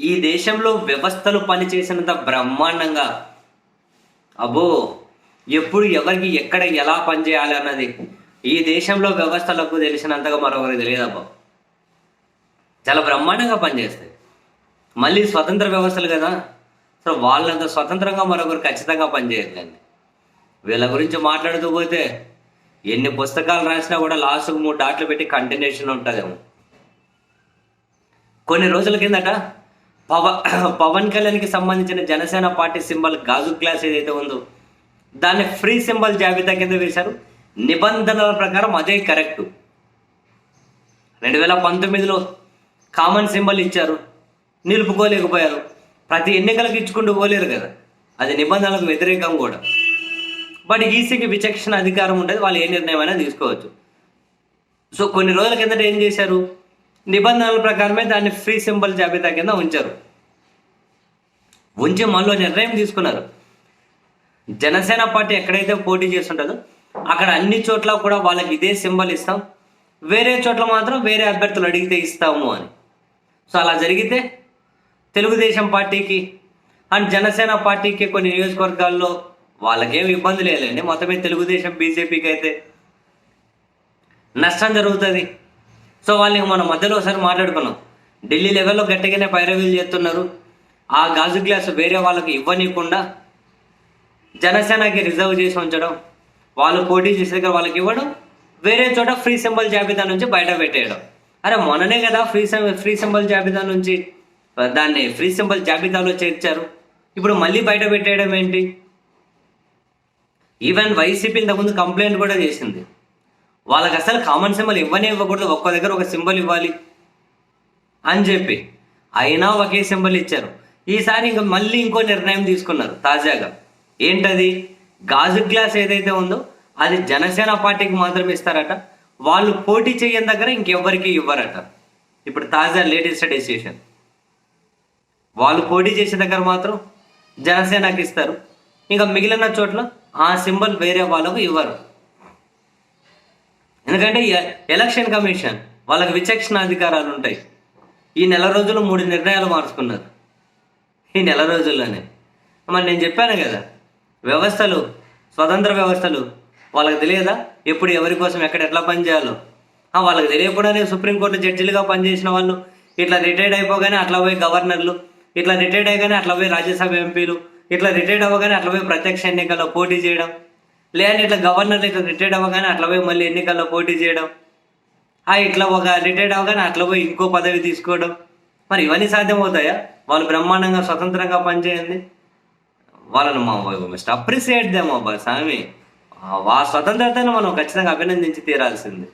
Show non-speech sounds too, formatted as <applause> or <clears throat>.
ఈ దేశంలో వ్యవస్థలు పనిచేసినంత బ్రహ్మాండంగా. అబ్బో ఎప్పుడు ఎవరికి ఎక్కడ ఎలా పనిచేయాలి అన్నది. ఈ దేశంలో వ్యవస్థలకు తెలిసినంతగా మరొకరికి తెలియదు అబ్బా చాలా బ్రహ్మాండంగా పనిచేస్తాయి. మళ్ళీ స్వతంత్ర వ్యవస్థలు కదా. సో వాళ్ళంత స్వతంత్రంగా మరొకరు ఖచ్చితంగా పనిచేయట్లేదు వీళ్ళ గురించి మాట్లాడుతూ పోతే ఎన్ని పుస్తకాలు రాసినా కూడా లాస్ట్కు మూడు డాట్లు పెట్టి కంటిన్యూషన్ ఉంటుందేమో. కొన్ని రోజుల కిందట పవ <clears throat> పవన్ కళ్యాణ్కి సంబంధించిన జనసేన పార్టీ సింబల్ గాజు గ్లాస్ ఏదైతే ఉందో దాన్ని ఫ్రీ సింబల్ జాబితా కింద వేశారు. నిబంధనల ప్రకారం అదే కరెక్ట్. రెండు వేల పంతొమ్మిదిలో కామన్ సింబల్ ఇచ్చారు. నిలుపుకోలేకపోయారు. ప్రతి ఎన్నికలకు ఇచ్చుకుంటూ పోలేరు కదా. అది నిబంధనలకు వ్యతిరేకం కూడా. బట్ ఈసీకి విచక్షణ అధికారం ఉండేది. వాళ్ళు ఏ అయినా తీసుకోవచ్చు. సో కొన్ని రోజుల కిందట ఏం చేశారు? నిబంధనల ప్రకారమే దాన్ని ఫ్రీ సింబల్ జాబితా కింద ఉంచారు. ఉంచి మళ్ళీ నిర్ణయం తీసుకున్నారు. జనసేన పార్టీ ఎక్కడైతే పోటీ చేస్తుంటుందో అక్కడ అన్ని చోట్ల కూడా వాళ్ళకి ఇదే సింబల్ ఇస్తాం. వేరే చోట్ల మాత్రం వేరే అభ్యర్థులు అడిగితే ఇస్తాము అని. సో అలా జరిగితే తెలుగుదేశం పార్టీకి అండ్ జనసేన పార్టీకి కొన్ని నియోజకవర్గాల్లో వాళ్ళకేం ఇబ్బంది లేదండి మొత్తమే తెలుగుదేశం బీజేపీకి అయితే నష్టం జరుగుతుంది. సో వాళ్ళని మన మధ్యలో ఒకసారి మాట్లాడుకున్నాం. ఢిల్లీ లెవెల్లో గట్టిగానే పైరవీలు చేస్తున్నారు. ఆ గాజు గ్లాస్ వేరే వాళ్ళకి ఇవ్వనీయకుండా జనసేనకి రిజర్వ్ చేసి ఉంచడం వాళ్ళు పోటీ చేసే దగ్గర వాళ్ళకి ఇవ్వడం వేరే చోట ఫ్రీ సింబల్ జాబితా నుంచి బయట పెట్టేయడం. అరే మొన్ననే కదా ఫ్రీ సింబల్ ఫ్రీ సింబల్ జాబితా నుంచి దాన్ని ఫ్రీ సింబల్ జాబితాలో చేర్చారు. ఇప్పుడు మళ్ళీ బయట పెట్టేయడం ఏంటి? ఈవెన్ వైసీపీ ఇంతకుముందు కంప్లైంట్ కూడా చేసింది. వాళ్ళకి అసలు కామన్ సింబల్ ఇవ్వనే ఇవ్వకూడదు. ఒక్క దగ్గర ఒక సింబల్ ఇవ్వాలి అని చెప్పి. అయినా ఒకే సింబల్ ఇచ్చారు. ఈసారి ఇంకా మళ్ళీ ఇంకో నిర్ణయం తీసుకున్నారు తాజాగా. ఏంటది? గాజు గ్లాస్ ఏదైతే ఉందో అది జనసేన పార్టీకి మాత్రమే ఇస్తారట. వాళ్ళు పోటీ చేయని దగ్గర ఇంకెవ్వరికి ఇవ్వరట. ఇప్పుడు తాజా లేటెస్ట్ డెసిషన్. వాళ్ళు పోటీ చేసే దగ్గర మాత్రం జనసేనకి ఇస్తారు. ఇంకా మిగిలిన చోట్ల ఆ సింబల్ వేరే వాళ్ళకు ఇవ్వరు. ఎందుకంటే ఎ- ఎలక్షన్ కమిషన్ వాళ్ళకి విచక్షణ అధికారాలు ఉంటాయి. ఈ నెల రోజులు మూడు నిర్ణయాలు మార్చుకున్నారు. ఈ నెల రోజుల్లోనే. మరి నేను చెప్పాను కదా వ్యవస్థలు స్వతంత్ర వ్యవస్థలు వాళ్ళకి తెలియదా? ఎప్పుడు ఎవరి కోసం ఎక్కడ ఎట్లా పనిచేయాలో? వాళ్ళకి తెలియకుండానే సుప్రీంకోర్టు జడ్జిలుగా పనిచేసిన వాళ్ళు ఇట్లా రిటైర్డ్ అయిపోగానే అట్లా పోయి గవర్నర్లు ఇట్లా రిటైర్డ్ అయ్యగానే అట్లా పోయి రాజ్యసభ ఎంపీలు ఇట్లా రిటైర్డ్ అవ్వగానే అట్లా పోయి ప్రత్యక్ష ఎన్నికల్లో పోటీ చేయడం లేదంటే ఇట్లా గవర్నర్ ఇట్లా రిటైర్డ్ అవ్వగానే అట్లా పోయి మళ్ళీ ఎన్నికల్లో పోటీ చేయడం. ఆ ఇట్లా ఒక రిటైర్డ్ అవ్వగానే అట్లా పోయి ఇంకో పదవి తీసుకోవడం. మరి ఇవన్నీ సాధ్యమవుతాయా? వాళ్ళు బ్రహ్మాండంగా స్వతంత్రంగా పనిచేయండి. వాళ్ళను మా మస్ట్ అప్రిసియేట్ దేమో అబ్బా స్వామి. వా స్వతంత్రతను మనం ఖచ్చితంగా అభినందించి తీరాల్సింది.